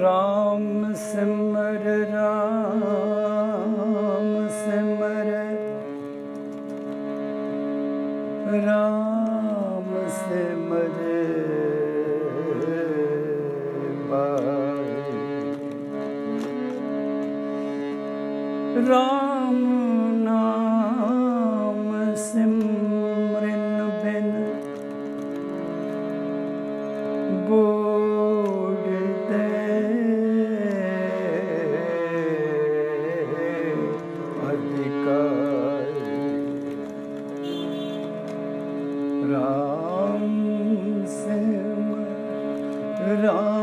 राम सिमर राम सिमर राम सिमर राम नाम सिमर Ram Sevar Ram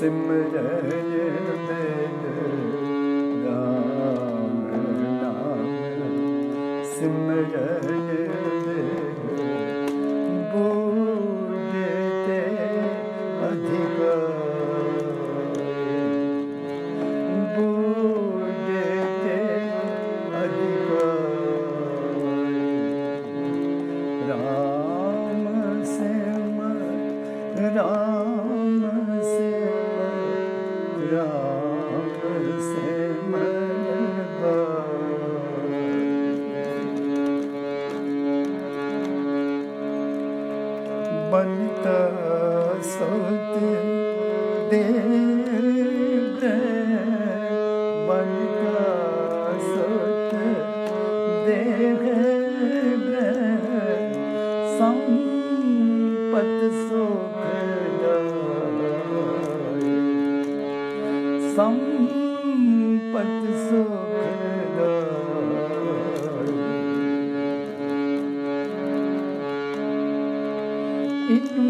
simrelim Simrelim बन्त सोत देव बन्त सोत देव संपत it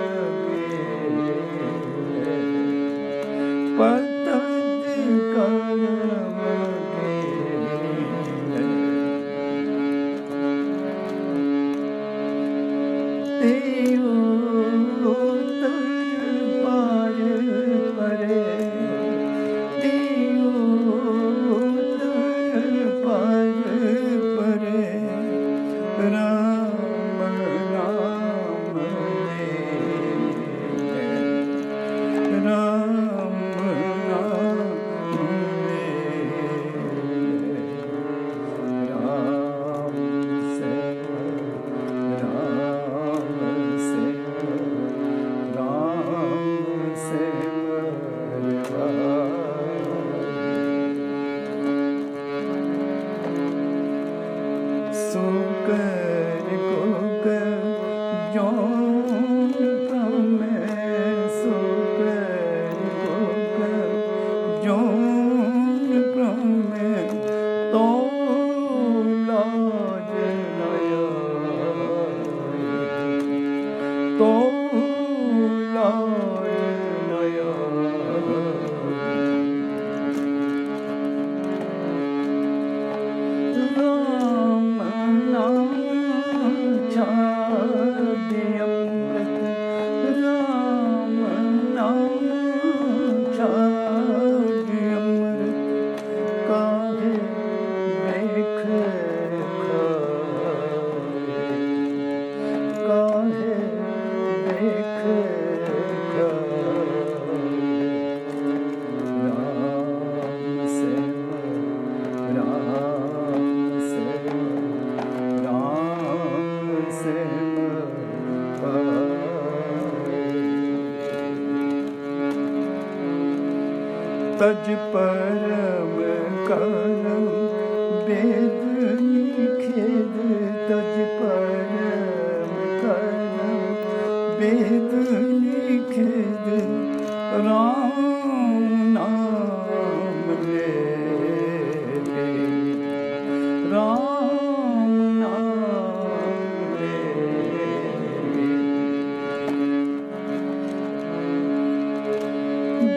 so good. ਤਜ ਪਰਮ ਕਰਮ ਬੇਦ ਨਿਖੇਦ ਤਜ ਪਰਮ ਕਰਮ ਬੇਦ ਨਿਖੇਦ ਰਾਮ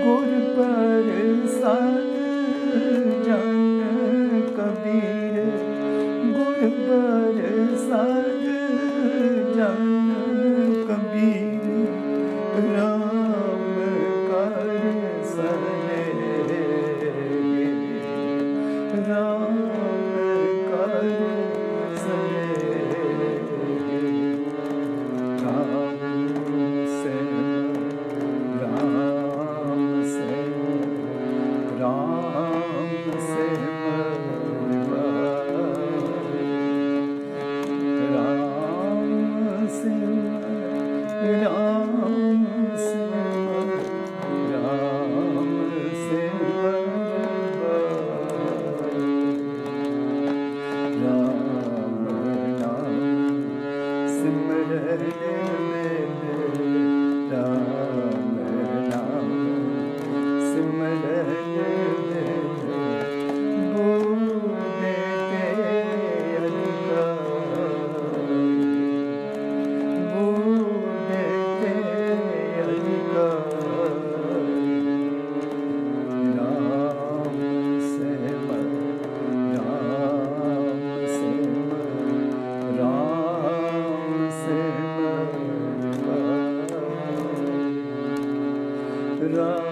ਗੁਰ ਪ੍ਰਸਾਦ ਜਨ ਕਬੀਰ। ਗੁਰ ਪ੍ਰਸਾਦ ਜਨ ਕਬੀਰ। Ram